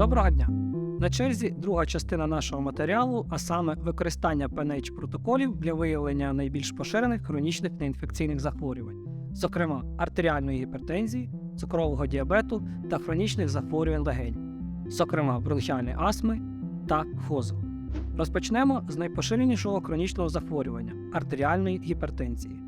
Доброго дня! На черзі друга частина нашого матеріалу, а саме використання PNH протоколів для виявлення найбільш поширених хронічних неінфекційних захворювань, зокрема артеріальної гіпертензії, цукрового діабету та хронічних захворювань легень, зокрема бронхіальної астми та хозу. Розпочнемо з найпоширенішого хронічного захворювання артеріальної гіпертензії.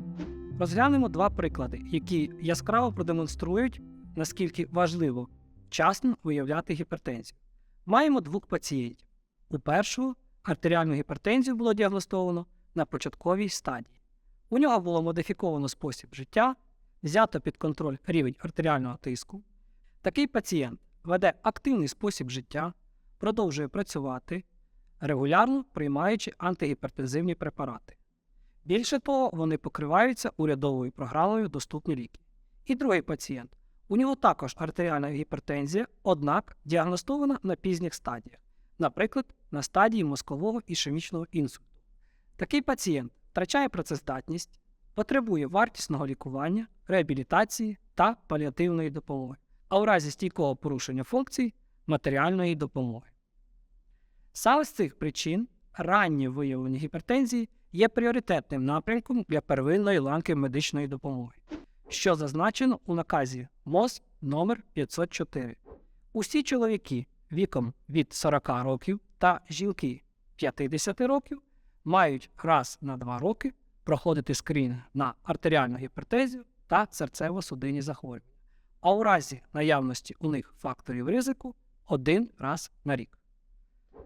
Розглянемо два приклади, які яскраво продемонструють, наскільки важливо вчасно виявляти гіпертензію. Маємо двох пацієнтів. У першого артеріальну гіпертензію було діагностовано на початковій стадії. У нього було модифіковано спосіб життя, взято під контроль рівень артеріального тиску. Такий пацієнт веде активний спосіб життя, продовжує працювати, регулярно приймаючи антигіпертензивні препарати. Більше того, вони покриваються урядовою програмою Доступні ліки. І другий пацієнт. У нього також артеріальна гіпертензія, однак діагностована на пізніх стадіях, наприклад, на стадії мозкового ішемічного інсульту. Такий пацієнт втрачає працездатність, потребує вартісного лікування, реабілітації та паліативної допомоги, а у разі стійкого порушення функцій матеріальної допомоги. Саме з цих причин раннє виявлення гіпертензії є пріоритетним напрямком для первинної ланки медичної допомоги, що зазначено у наказі МОЗ номер 504. Усі чоловіки віком від 40 років та жінки 50 років мають раз на 2 роки проходити скринінг на артеріальну гіпертензію та серцево-судинні захворювання, а у разі наявності у них факторів ризику один раз на рік.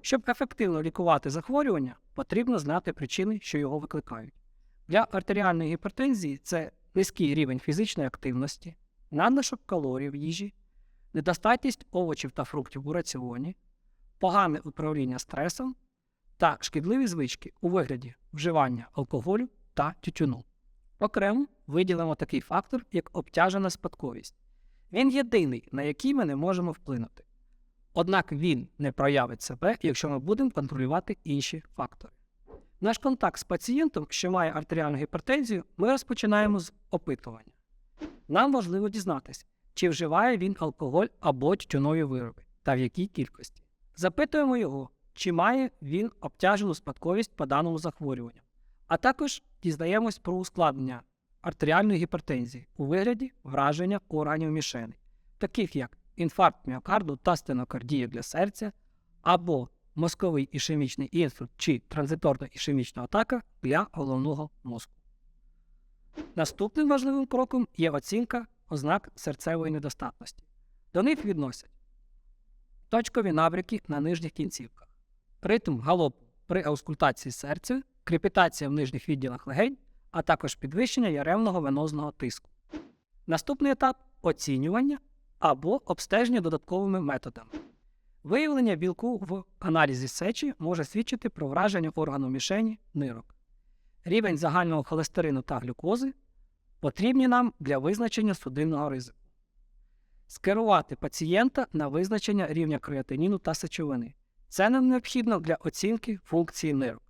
Щоб ефективно лікувати захворювання, потрібно знати причини, що його викликають. Для артеріальної гіпертензії це низький рівень фізичної активності, надлишок калорій в їжі, недостатність овочів та фруктів у раціоні, погане управління стресом та шкідливі звички у вигляді вживання алкоголю та тютюну. Окремо виділимо такий фактор, як обтяжена спадковість. Він єдиний, на який ми не можемо вплинути. Однак він не проявить себе, якщо ми будемо контролювати інші фактори. Наш контакт з пацієнтом, що має артеріальну гіпертензію, ми розпочинаємо з опитування. Нам важливо дізнатися, чи вживає він алкоголь або тютюнові вироби та в якій кількості. Запитуємо його, чи має він обтяжену спадковість по даному захворюванню, а також дізнаємось про ускладнення артеріальної гіпертензії у вигляді враження органів мішеней, таких як інфаркт міокарду та стенокардія для серця, або мозковий ішемічний інсульт чи транзиторна ішемічна атака для головного мозку. Наступним важливим кроком є оцінка ознак серцевої недостатності. До них відносять точкові набряки на нижніх кінцівках, ритм галопу при аускультації серця, крепітація в нижніх відділах легень, а також підвищення яремного венозного тиску. Наступний етап оцінювання або обстеження додатковими методами. Виявлення білку в аналізі сечі може свідчити про враження органу мішені нирок. Рівень загального холестерину та глюкози потрібні нам для визначення судинного ризику. Скерувати пацієнта на визначення рівня креатиніну та сечовини. Це нам необхідно для оцінки функції нирок,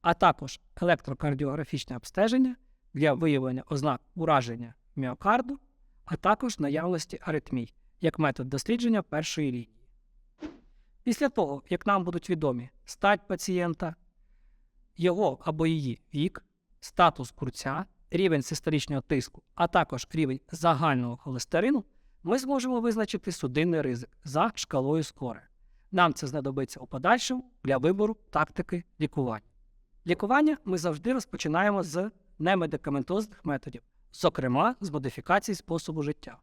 а також електрокардіографічне обстеження для виявлення ознак ураження міокарду, а також наявності аритмій як метод дослідження першої лінії. Після того, як нам будуть відомі стать пацієнта, його або її вік, статус курця, рівень систолічного тиску, а також рівень загального холестерину, ми зможемо визначити судинний ризик за шкалою скоре. Нам це знадобиться у подальшому для вибору тактики лікування. Лікування ми завжди розпочинаємо з немедикаментозних методів, зокрема з модифікації способу життя.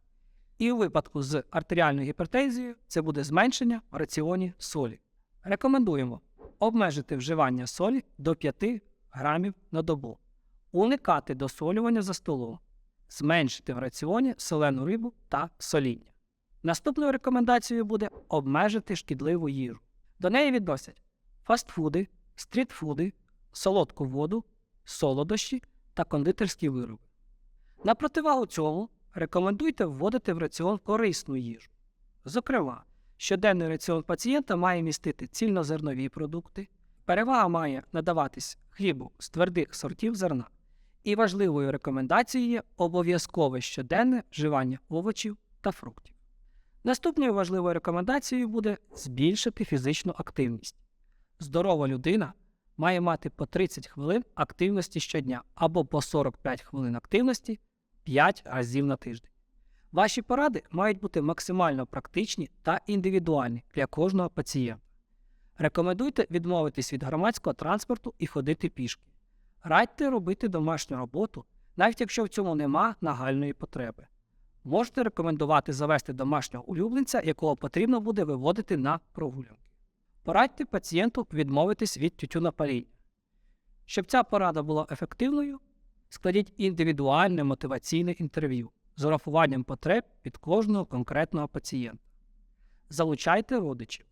І у випадку з артеріальною гіпертензією це буде зменшення в раціоні солі. Рекомендуємо обмежити вживання солі до 5 грамів на добу, уникати досолювання за столом, зменшити в раціоні солену рибу та соління. Наступною рекомендацією буде обмежити шкідливу їжу. До неї відносять фастфуди, стрітфуди, солодку воду, солодощі та кондитерські вироби. На противагу цьому рекомендуйте вводити в раціон корисну їжу. Зокрема, щоденний раціон пацієнта має містити цільнозернові продукти, перевага має надаватись хлібу з твердих сортів зерна. І важливою рекомендацією є обов'язкове щоденне вживання овочів та фруктів. Наступною важливою рекомендацією буде збільшити фізичну активність. Здорова людина має мати по 30 хвилин активності щодня або по 45 хвилин активності 5 разів на тиждень. Ваші поради мають бути максимально практичні та індивідуальні для кожного пацієнта. Рекомендуйте відмовитись від громадського транспорту і ходити пішки. Радьте робити домашню роботу, навіть якщо в цьому нема нагальної потреби. Можете рекомендувати завести домашнього улюбленця, якого потрібно буде виводити на прогулянки. Порадьте пацієнту відмовитись від тютюнопаління. Щоб ця порада була ефективною, складіть індивідуальне мотиваційне інтерв'ю з урахуванням потреб від кожного конкретного пацієнта. Залучайте родичів.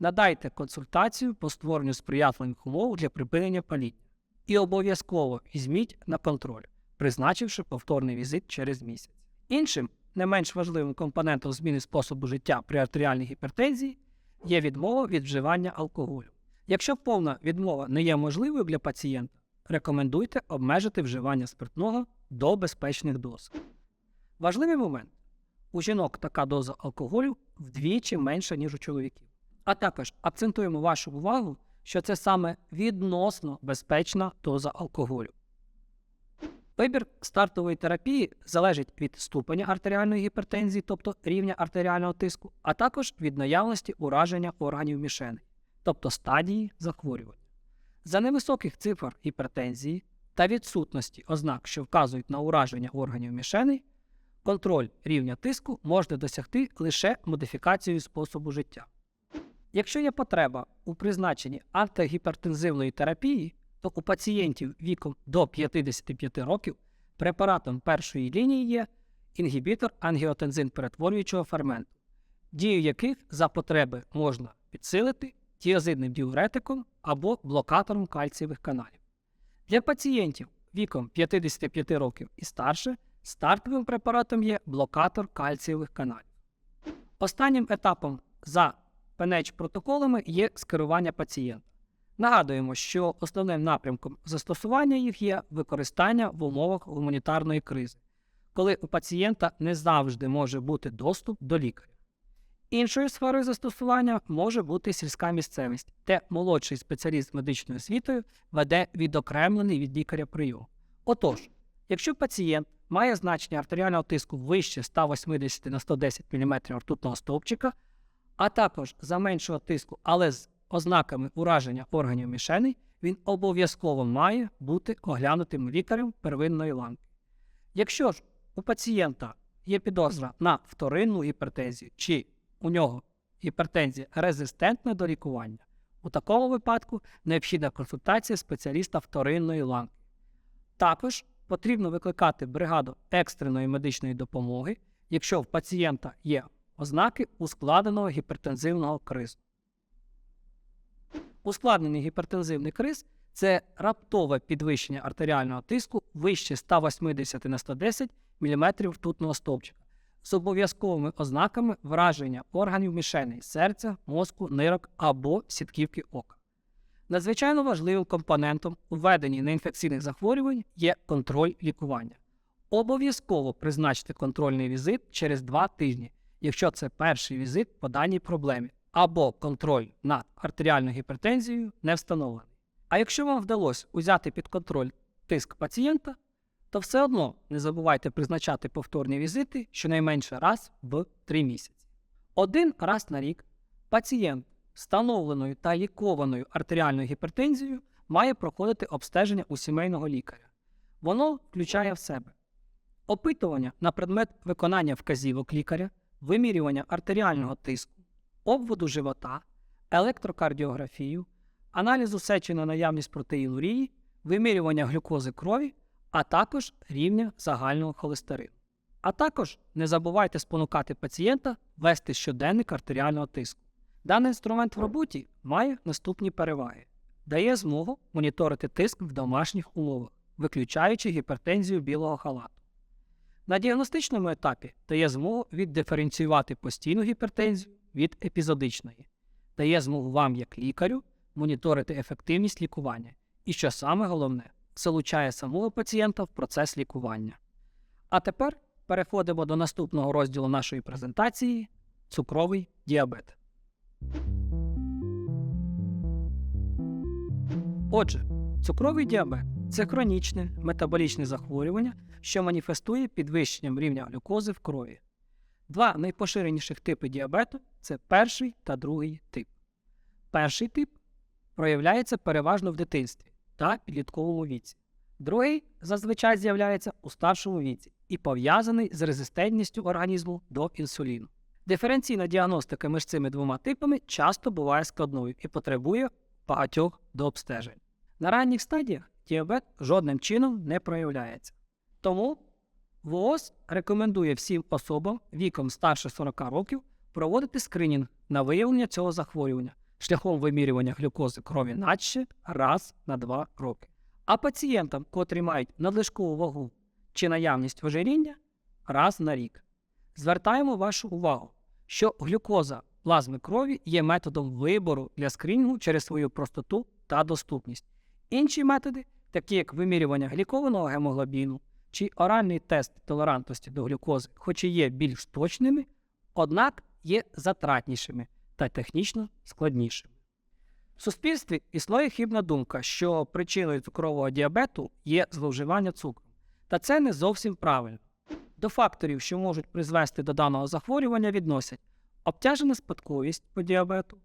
Надайте консультацію по створенню сприятливих умов для припинення паління. І обов'язково візьміть на контроль, призначивши повторний візит через місяць. Іншим, не менш важливим компонентом зміни способу життя при артеріальній гіпертензії є відмова від вживання алкоголю. Якщо повна відмова не є можливою для пацієнта, рекомендуйте обмежити вживання спиртного до безпечних доз. Важливий момент: у жінок така доза алкоголю вдвічі менша, ніж у чоловіків. А також акцентуємо вашу увагу, що це саме відносно безпечна доза алкоголю. Вибір стартової терапії залежить від ступеня артеріальної гіпертензії, тобто рівня артеріального тиску, а також від наявності ураження органів мішеней, тобто стадії захворювання. За невисоких цифр гіпертензії та відсутності ознак, що вказують на ураження органів мішеней, контроль рівня тиску можна досягти лише модифікацією способу життя. Якщо є потреба у призначенні антигіпертензивної терапії, то у пацієнтів віком до 55 років препаратом першої лінії є інгібітор ангіотензин перетворюючого ферменту, дію яких за потреби можна підсилити тіазидним діуретиком або блокатором кальцієвих каналів. Для пацієнтів віком 55 років і старше стартовим препаратом є блокатор кальцієвих каналів. Останнім етапом за пенеч протоколами є скерування пацієнта. Нагадуємо, що основним напрямком застосування їх є використання в умовах гуманітарної кризи, коли у пацієнта не завжди може бути доступ до лікаря. Іншою сферою застосування може бути сільська місцевість, де молодший спеціаліст з медичною освітою веде відокремлений від лікаря прийом. Отож, якщо пацієнт має значення артеріального тиску вище 180 на 110 мм ртутного стовпчика, а також за меншого тиску, але з ознаками ураження органів мішеней, він обов'язково має бути оглянутим лікарем первинної ланки. Якщо ж у пацієнта є підозра на вторинну гіпертензію, чи у нього гіпертензія резистентна до лікування, у такому випадку необхідна консультація спеціаліста вторинної ланки. Також потрібно викликати бригаду екстреної медичної допомоги, якщо в пацієнта є ознаки ускладеного гіпертензивного кризу. Ускладнений гіпертензивний криз це раптове підвищення артеріального тиску вище 180 на 110 мм ртутного стовпчика з обов'язковими ознаками враження органів мішеней серця, мозку, нирок або сітківки ока. Надзвичайно важливим компонентом у веденні неінфекційних захворювань є контроль лікування. Обов'язково призначте контрольний візит через 2 тижні, якщо це перший візит по даній проблемі, або контроль над артеріальною гіпертензією не встановлений. А якщо вам вдалося узяти під контроль тиск пацієнта, то все одно не забувайте призначати повторні візити щонайменше раз в 3 місяці. Один раз на рік пацієнт встановленою та лікованою артеріальною гіпертензією має проходити обстеження у сімейного лікаря. Воно включає в себе опитування на предмет виконання вказівок лікаря, вимірювання артеріального тиску, обводу живота, електрокардіографію, аналізу сечі на наявність протеїнурії, вимірювання глюкози крові, а також рівня загального холестерину. А також не забувайте спонукати пацієнта вести щоденник артеріального тиску. Даний інструмент в роботі має наступні переваги: дає змогу моніторити тиск в домашніх умовах, виключаючи гіпертензію білого халату. На діагностичному етапі дає змогу віддиференціювати постійну гіпертензію від епізодичної, дає змогу вам, як лікарю, моніторити ефективність лікування і, що саме головне, залучає самого пацієнта в процес лікування. А тепер переходимо до наступного розділу нашої презентації цукровий діабет. Отже, цукровий діабет це хронічне метаболічне захворювання, що маніфестує підвищенням рівня глюкози в крові. Два найпоширеніших типи діабету це перший та другий тип. Перший тип проявляється переважно в дитинстві та підлітковому віці. Другий зазвичай з'являється у старшому віці і пов'язаний з резистентністю організму до інсуліну. Диференційна діагностика між цими двома типами часто буває складною і потребує багатьох дообстежень. На ранніх стадіях діабет жодним чином не проявляється. Тому ВООЗ рекомендує всім особам віком старше 40 років проводити скринінг на виявлення цього захворювання шляхом вимірювання глюкози крові наче раз на 2 роки. А пацієнтам, котрі мають надлишкову вагу чи наявність ожиріння, раз на рік. Звертаємо вашу увагу, що глюкоза плазми крові є методом вибору для скринінгу через свою простоту та доступність. Інші методи, такі як вимірювання глікованого гемоглобіну чи оральний тест толерантності до глюкози, хоч і є більш точними, однак є затратнішими та технічно складнішими. В суспільстві існує хибна думка, що причиною цукрового діабету є зловживання цукром. Та це не зовсім правильно. До факторів, що можуть призвести до даного захворювання, відносять обтяжена спадковість по діабету,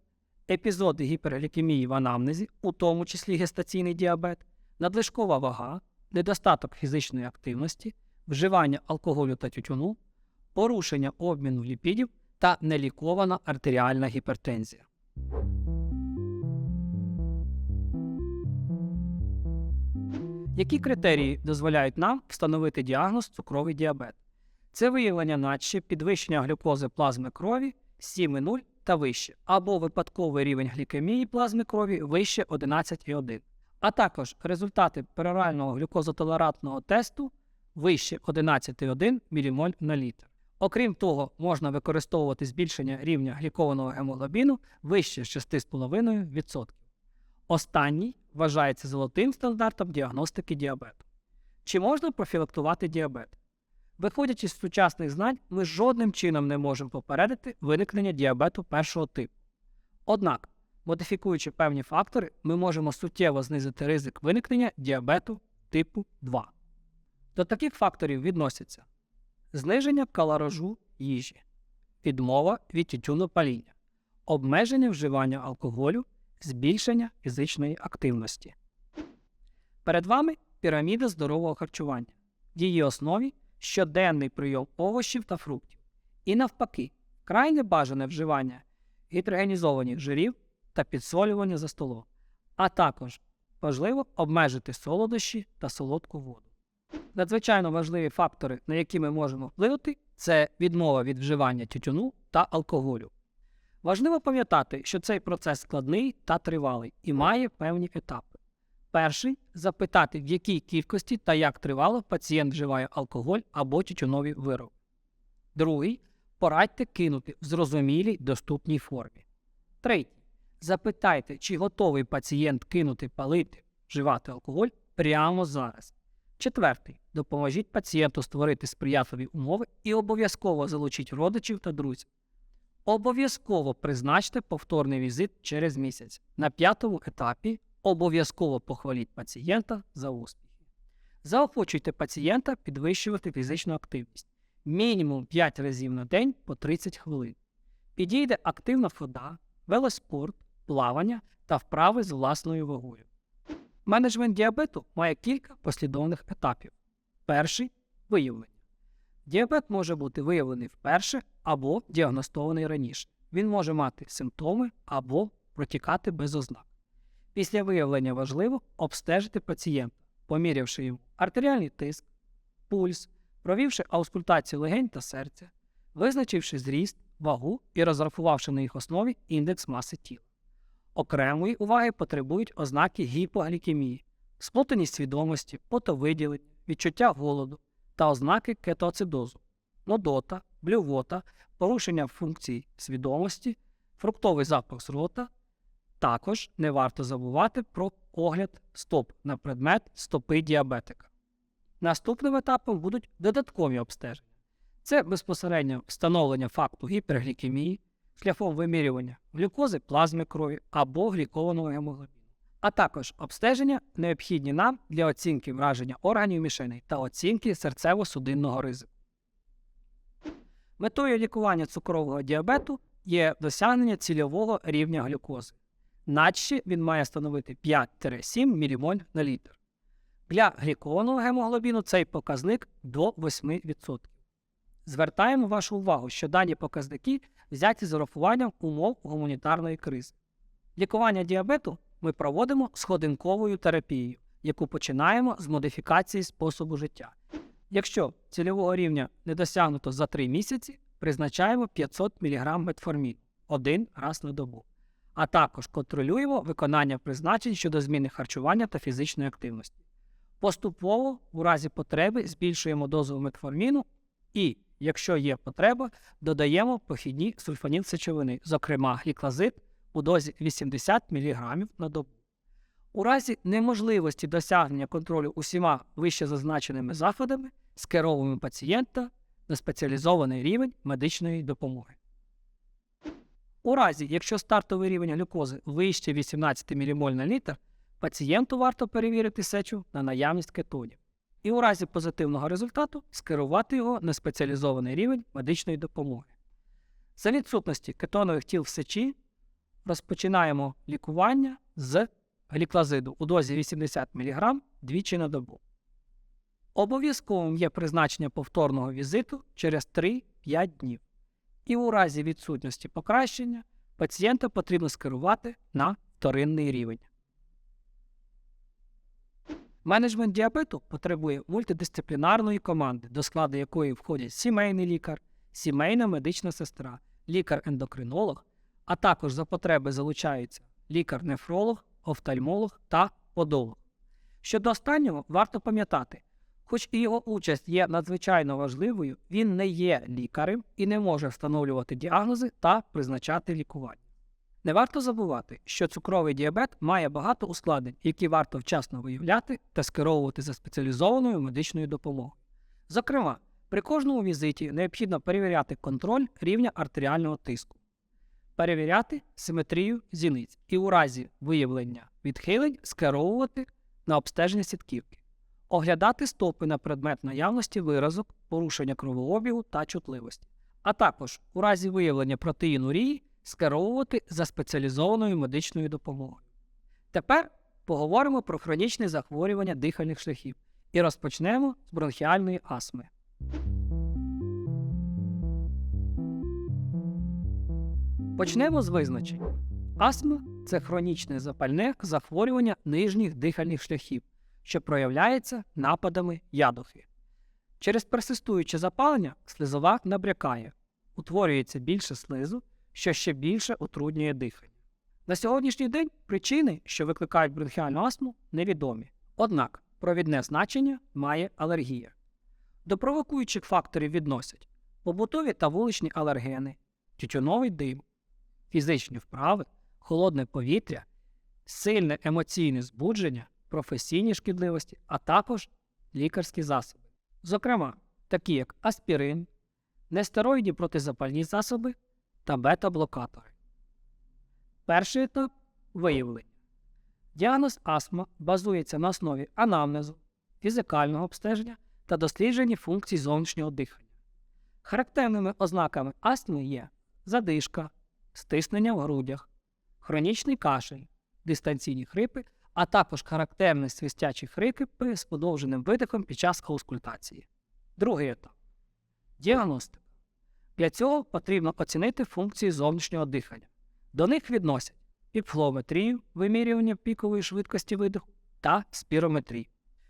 епізоди гіперглікемії в анамнезі, у тому числі гестаційний діабет, надлишкова вага, недостаток фізичної активності, вживання алкоголю та тютюну, порушення обміну ліпідів та нелікована артеріальна гіпертензія. Які критерії дозволяють нам встановити діагноз цукровий діабет? Це виявлення наче підвищення глюкози плазми крові 7,0 та вище, або випадковий рівень глікемії плазми крові вище 11,1, а також результати перорального глюкозотолерантного тесту вище 11,1 мілімоль на літр. Окрім того, можна використовувати збільшення рівня глікованого гемоглобіну вище 6,5%. Останній вважається золотим стандартом діагностики діабету. Чи можна профілактувати діабет? Виходячи з сучасних знань, ми жодним чином не можемо попередити виникнення діабету першого типу. Однак, модифікуючи певні фактори, ми можемо суттєво знизити ризик виникнення діабету типу 2. До таких факторів відносяться зниження калоражу їжі, відмова від тютюнопаління, обмеження вживання алкоголю, збільшення фізичної активності. Перед вами піраміда здорового харчування. В її основі щоденний прийом овочів та фруктів. І навпаки, крайне бажане вживання гідрогенізованих жирів та підсолювання за столом, а також важливо обмежити солодощі та солодку воду. Надзвичайно важливі фактори, на які ми можемо вплинути, це відмова від вживання тютюну та алкоголю. Важливо пам'ятати, що цей процес складний та тривалий і має певні етапи. Перший запитати, в якій кількості та як тривало пацієнт вживає алкоголь або тютюнові вироби. Другий порадьте кинути в зрозумілій доступній формі. Третій. Запитайте, чи готовий пацієнт кинути палити, вживати алкоголь прямо зараз. Четвертий. Допоможіть пацієнту створити сприятливі умови і обов'язково залучіть родичів та друзів. Обов'язково призначте повторний візит через місяць. На п'ятому етапі обов'язково похваліть пацієнта за успіхи. Заохочуйте пацієнта підвищувати фізичну активність мінімум 5 разів на день по 30 хвилин. Підійде активна хода, велоспорт, плавання та вправи з власною вагою. Менеджмент діабету має кілька послідовних етапів. Перший виявлення. Діабет може бути виявлений вперше або діагностований раніше. Він може мати симптоми або протікати без ознак. Після виявлення важливо обстежити пацієнта, помірявши йому артеріальний тиск, пульс, провівши аускультацію легень та серця, визначивши зріст, вагу і розрахувавши на їх основі індекс маси тіла. Окремої уваги потребують ознаки гіпоглікемії, сплутаність свідомості, потовиділення, відчуття голоду та ознаки кетоацидозу, нодота, блювота, порушення функцій свідомості, фруктовий запах з рота. Також не варто забувати про огляд стоп на предмет стопи діабетика. Наступним етапом будуть додаткові обстеження. Це безпосередньо встановлення факту гіперглікемії шляхом вимірювання глюкози плазми крові або глікованого гемоглобіну, а також обстеження, необхідні нам для оцінки враження органів мішеней та оцінки серцево-судинного ризику. Метою лікування цукрового діабету є досягнення цільового рівня глюкози. Наче він має становити 5-7 мілімоль на літр. Для глікованого гемоглобіну цей показник до 8%. Звертаємо вашу увагу, що дані показники взяті з урахуванням умов гуманітарної кризи. Лікування діабету ми проводимо сходинковою терапією, яку починаємо з модифікації способу життя. Якщо цільового рівня не досягнуто за 3 місяці, призначаємо 500 мг метформіну один раз на добу, а також контролюємо виконання призначень щодо зміни харчування та фізичної активності. Поступово, у разі потреби, збільшуємо дозу метформіну і, якщо є потреба, додаємо похідні сульфанілсечовини, зокрема гліклазид у дозі 80 мг на добу. У разі неможливості досягнення контролю усіма вище зазначеними заходами скеровуємо пацієнта на спеціалізований рівень медичної допомоги. У разі, якщо стартовий рівень глюкози вище 18 ммоль на літр, пацієнту варто перевірити сечу на наявність кетонів. І у разі позитивного результату скерувати його на спеціалізований рівень медичної допомоги. За відсутності кетонових тіл в сечі розпочинаємо лікування з гліклазиду у дозі 80 мг двічі на добу. Обов'язковим є призначення повторного візиту через 3-5 днів. І у разі відсутності покращення пацієнта потрібно скерувати на вторинний рівень. Менеджмент діабету потребує мультидисциплінарної команди, до складу якої входять сімейний лікар, сімейна медична сестра, лікар-ендокринолог, а також за потреби залучаються лікар-нефролог, офтальмолог та подолог. Щодо останнього, варто пам'ятати, хоч і його участь є надзвичайно важливою, він не є лікарем і не може встановлювати діагнози та призначати лікування. Не варто забувати, що цукровий діабет має багато ускладнень, які варто вчасно виявляти та скеровувати за спеціалізованою медичною допомогою. Зокрема, при кожному візиті необхідно перевіряти контроль рівня артеріального тиску, перевіряти симетрію зіниць і у разі виявлення відхилень скеровувати на обстеження сітківки, оглядати стопи на предмет наявності виразок, порушення кровообігу та чутливості, а також у разі виявлення протеїну рії скеровувати за спеціалізованою медичною допомогою. Тепер поговоримо про хронічне захворювання дихальних шляхів і розпочнемо з бронхіальної астми. Почнемо з визначення. Астма це хронічне запальне захворювання нижніх дихальних шляхів, що проявляється нападами ядухи. Через персистуюче запалення слизова набрякає, утворюється більше слизу, що ще більше утруднює дихання. На сьогоднішній день причини, що викликають бронхіальну астму, невідомі. Однак провідне значення має алергія. До провокуючих факторів відносять побутові та вуличні алергени, тютюновий дим, фізичні вправи, холодне повітря, сильне емоційне збудження, професійні шкідливості, а також лікарські засоби. Зокрема, такі як аспірин, нестероїдні протизапальні засоби та бета-блокатори. Перший етап виявлення. Діагноз астма базується на основі анамнезу, фізикального обстеження та дослідження функцій зовнішнього дихання. Характерними ознаками астми є задишка, стиснення в грудях, хронічний кашель, дистанційні хрипи, а також характерні свистячі хрипи з подовженим видихом під час аускультації. Другий етап діагностика. Для цього потрібно оцінити функції зовнішнього дихання. До них відносять пікфлометрію, вимірювання пікової швидкості видиху та спірометрію.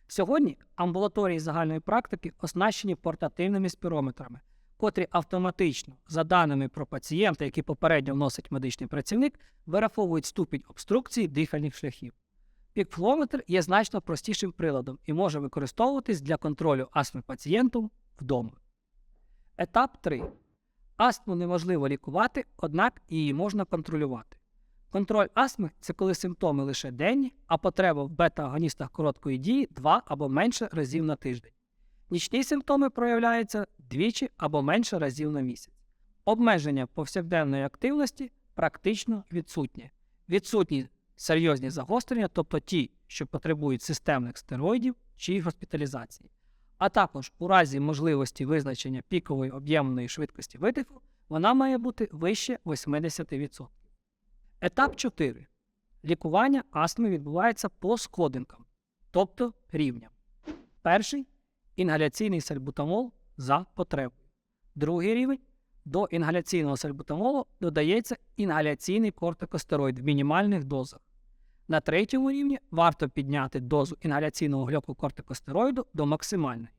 Сьогодні амбулаторії загальної практики оснащені портативними спірометрами, котрі автоматично, за даними про пацієнта, які попередньо вносить медичний працівник, вираховують ступінь обструкції дихальних шляхів. Пікфлометр є значно простішим приладом і може використовуватись для контролю астми пацієнтом вдома. Етап 3. Астму неможливо лікувати, однак її можна контролювати. Контроль астми це коли симптоми лише денні, а потреба в бета-агоністах короткої дії 2 або менше разів на тиждень. Нічні симптоми проявляються двічі або менше разів на місяць. Обмеження повсякденної активності практично відсутнє. Відсутні серйозні загострення, тобто ті, що потребують системних стероїдів чи госпіталізації. А також у разі можливості визначення пікової об'ємної швидкості видиху, вона має бути вище 80%. Етап 4. Лікування астми відбувається по сходинкам, тобто рівням. Перший інгаляційний сальбутамол за потребою. Другий рівень до інгаляційного сальбутамолу додається інгаляційний кортикостероїд в мінімальних дозах. На третьому рівні варто підняти дозу інгаляційного глюкокортикостероїду до максимальної.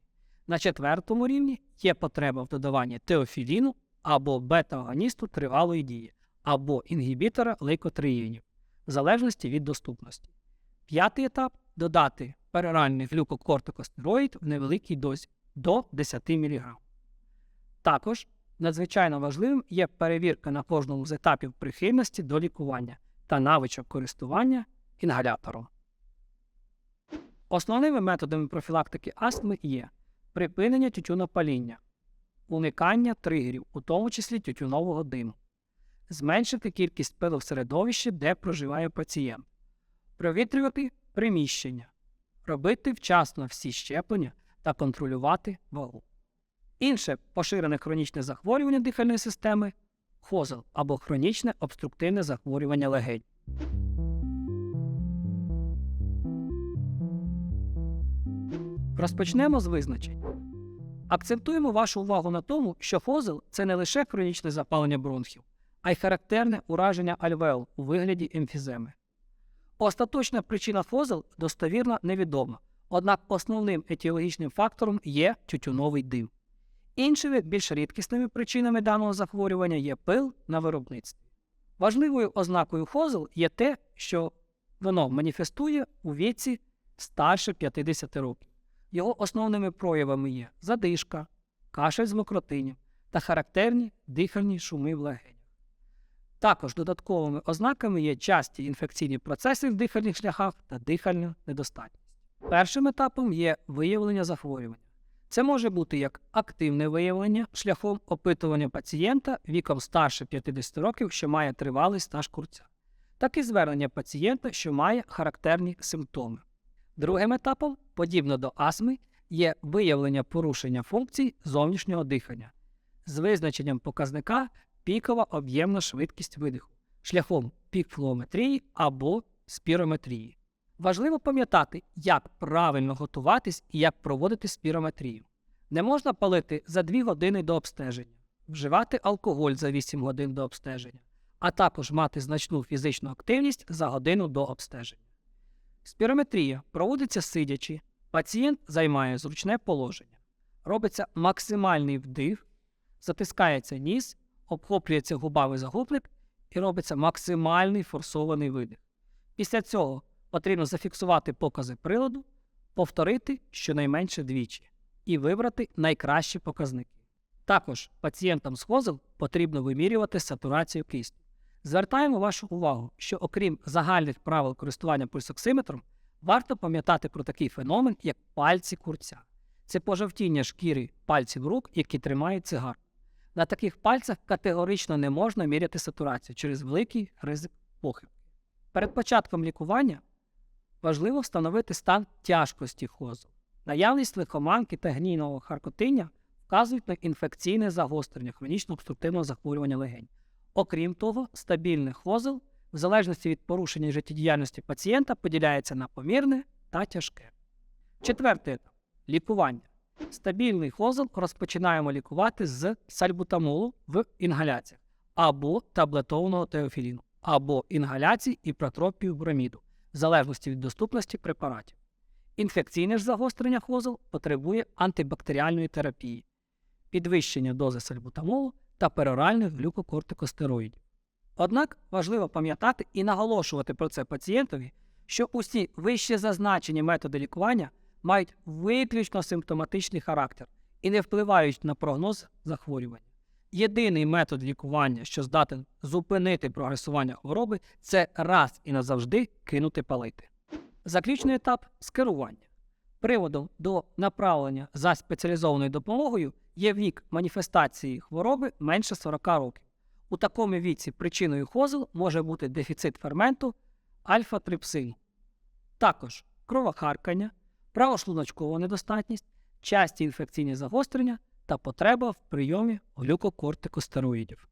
На четвертому рівні є потреба в додаванні теофіліну або бета-агоністу тривалої дії, або інгібітора лейкотриїнів, в залежності від доступності. П'ятий етап додати пероральний глюкокортикостероїд в невеликій дозі до 10 мг. Також надзвичайно важливим є перевірка на кожному з етапів прихильності до лікування та навичок користування інгалятором. Основними методами профілактики астми є припинення тютюнопаління, уникання тригерів, у тому числі тютюнового диму, зменшити кількість пилу в середовищі, де проживає пацієнт, провітрювати приміщення, робити вчасно всі щеплення та контролювати вагу. Інше поширене хронічне захворювання дихальної системи хозел або хронічне обструктивне захворювання легень. Розпочнемо з визначень. Акцентуємо вашу увагу на тому, що фозел це не лише хронічне запалення бронхів, а й характерне ураження альвеол у вигляді емфіземи. Остаточна причина фозел достовірно невідома, однак основним етіологічним фактором є тютюновий дим. Іншими більш рідкісними причинами даного захворювання є пил на виробництві. Важливою ознакою фозел є те, що воно маніфестує у віці старше 50 років. Його основними проявами є задишка, кашель з мокротинів та характерні дихальні шуми в легенях. Також додатковими ознаками є часті інфекційні процеси в дихальних шляхах та дихальна недостатність. Першим етапом є виявлення захворювання. Це може бути як активне виявлення шляхом опитування пацієнта віком старше 50 років, що має тривалий стаж курця, так і звернення пацієнта, що має характерні симптоми. Другим етапом, подібно до астми, є виявлення порушення функцій зовнішнього дихання з визначенням показника пікова об'ємна швидкість видиху шляхом пікфлометрії або спірометрії. Важливо пам'ятати, як правильно готуватись і як проводити спірометрію. Не можна палити за 2 години до обстеження, вживати алкоголь за 8 годин до обстеження, а також мати значну фізичну активність за годину до обстеження. Спірометрія проводиться сидячи, пацієнт займає зручне положення, робиться максимальний вдих, затискається ніс, обхоплюється губами загублик і робиться максимальний форсований видих. Після цього потрібно зафіксувати покази приладу, повторити щонайменше двічі і вибрати найкращі показники. Також пацієнтам з хозел потрібно вимірювати сатурацію кисню. Звертаємо вашу увагу, що окрім загальних правил користування пульсоксиметром, варто пам'ятати про такий феномен, як пальці курця. Це пожовтіння шкіри пальців рук, які тримають цигар. На таких пальцях категорично не можна міряти сатурацію через великий ризик похибки. Перед початком лікування важливо встановити стан тяжкості хозу. Наявність лихоманки та гнійного харкотиння вказують на інфекційне загострення хронічно обструктивного захворювання легень. Окрім того, стабільний хозел, в залежності від порушення життєдіяльності пацієнта, поділяється на помірне та тяжке. Четвертий етап лікування. Стабільний хозел розпочинаємо лікувати з сальбутамолу в інгаляціях або таблетованого теофіліну, або інгаляцій і протропію броміду, в залежності від доступності препаратів. Інфекційне ж загострення хозел потребує антибактеріальної терапії, підвищення дози сальбутамолу та пероральних глюкокортикостероїдів. Однак важливо пам'ятати і наголошувати про це пацієнтові, що усі вище зазначені методи лікування мають виключно симптоматичний характер і не впливають на прогноз захворювання. Єдиний метод лікування, що здатен зупинити прогресування хвороби, це раз і назавжди кинути палити. Заключний етап скерування. Приводом до направлення за спеціалізованою допомогою є вік маніфестації хвороби менше 40 років. У такому віці причиною хозел може бути дефіцит ферменту альфа-трипсину. Також кровохаркання, правошлуночкова недостатність, часті інфекційні загострення та потреба в прийомі глюкокортикостероїдів.